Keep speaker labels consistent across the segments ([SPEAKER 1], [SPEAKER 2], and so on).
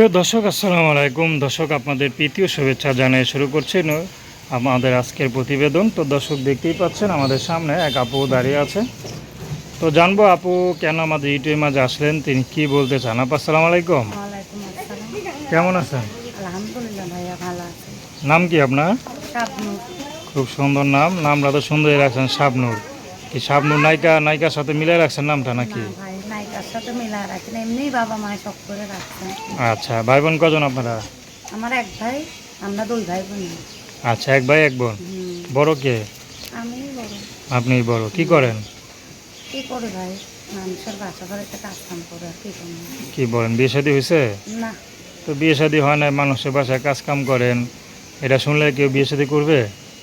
[SPEAKER 1] প্রিয় দর্শক আসসালামু আলাইকুম। দর্শক আপনাদের প্রীতীয় শুভেচ্ছা জানিয়ে শুরু করছি আমাদের আজকের প্রতিবেদন। তো দর্শক দেখতেই পাচ্ছেন আমাদের সামনে এক আপু দাঁড়িয়ে আছে তো জানব আপু কেন আমাদের ইউটিউবের মাঝে আসলেন? তিনি কি বলতে চান? আপু আসসালামু আলাইকুম। কেমন আছেন?
[SPEAKER 2] আলহামদুলিল্লাহ ভাইয়া ভালো আছে।
[SPEAKER 1] নাম কি আপনার? খুব সুন্দর নাম। নামটা তো সুন্দরই রাখছেন শাবনুর। কি শাবনুর নায়িকা নায়িকার সাথে মিলে রাখছেন নামটা নাকি?
[SPEAKER 2] নায়িকার সাথে মিলা বাবা করে রাখছে।
[SPEAKER 1] আচ্ছা ভাই বোন কজন আপনারা?
[SPEAKER 2] আমার এক ভাই আমরা দুই ভাই বোন
[SPEAKER 1] আচ্ছা এক ভাই এক বোন। বড় কে?
[SPEAKER 2] আমি বড়।
[SPEAKER 1] আপনি বড় কি করেন?
[SPEAKER 2] কি করে ভাই? মানুষের বাসা বাড়িতে কাজ কাম করে কি করব
[SPEAKER 1] কি বলেন বিয়ে শাদী হয়েছে?
[SPEAKER 2] না।
[SPEAKER 1] তো বিয়ে শাদী হয় না মানুষের বাসায় কাজ কাম করেন। এটা শুনলে কেউ বিয়ে শাদী করবে?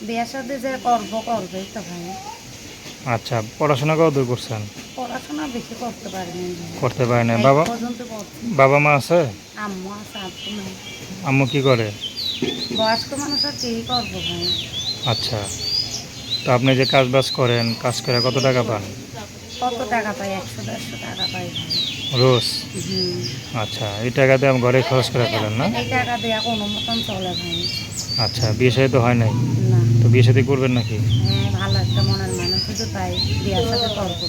[SPEAKER 2] বিয়ের সাথে যে করব করবেই তো ভাই।
[SPEAKER 1] আচ্ছা পড়াশোনা কত দূর করছেন?
[SPEAKER 2] পড়াশোনা বেশি করতে পারিনি।
[SPEAKER 1] করতে পারে না বাবা বাবা মা আছে?
[SPEAKER 2] আম্মু আছে
[SPEAKER 1] আম্মু কি করে?
[SPEAKER 2] বয়স্ক মানুষ আর কি করব ভাই?
[SPEAKER 1] আচ্ছা তো আপনি যে কাজ বাজ করেন কাজ করে কত টাকা পান?
[SPEAKER 2] কত টাকা পাই? একশো দেড়শো টাকা পাই
[SPEAKER 1] রোজ? আচ্ছা এই টাকাতে আমি ঘরে খরচ করে ফেলেন না?
[SPEAKER 2] এই টাকা দেওয়া কোনো মতন চলে ভাই।
[SPEAKER 1] আচ্ছা বিয়ে শাদী তো হয় নাই?
[SPEAKER 2] না।
[SPEAKER 1] তো বিয়ে শাদী করবেন নাকি?
[SPEAKER 2] হ্যাঁ ভালো একটা মনের মানুষ। যদি পাই বিয়ার সাথে তর্ক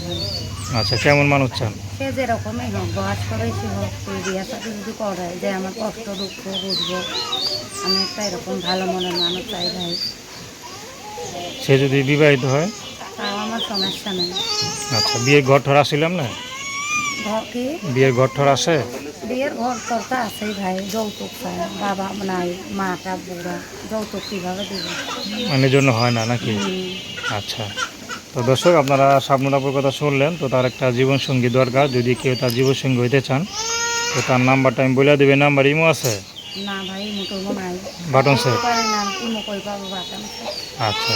[SPEAKER 1] আচ্ছা কেমন মানুষ চান?
[SPEAKER 2] সে যেরকমই হোক বয়স করেই সে হোক সে বিয়ার সাথে যদি করে যে আমার কষ্ট দুঃখ বুঝব আমি একটা এরকম ভালো মনের মানুষ চাই ভাই।
[SPEAKER 1] সে যদি বিবাহিত হয়?
[SPEAKER 2] তাও আমার সমস্যা নেই।
[SPEAKER 1] আচ্ছা বিয়ের ঘর ঠর আসিলাম না?
[SPEAKER 2] ঘর কি?
[SPEAKER 1] বিয়ের ঘর ঠর আসে
[SPEAKER 2] বিয়ের ঘর তোর তো আছেই ভাই যৌতুক চাই। বাবা নাই মাটা বুড়া যৌতুক কীভাবে দেবে?
[SPEAKER 1] মানে জন্য হয় না নাকি? আচ্ছা। তো দর্শক আপনারা স্বপ্নটাপুর কথা শুনলেন তো তার একটা জীবনসঙ্গী দরকার। যদি কেউ তার জীবনসঙ্গী হইতে চান তো তার নাম্বারটা আমি বলে দেবে নাম্বার ইমো আছে? বাটন আচ্ছা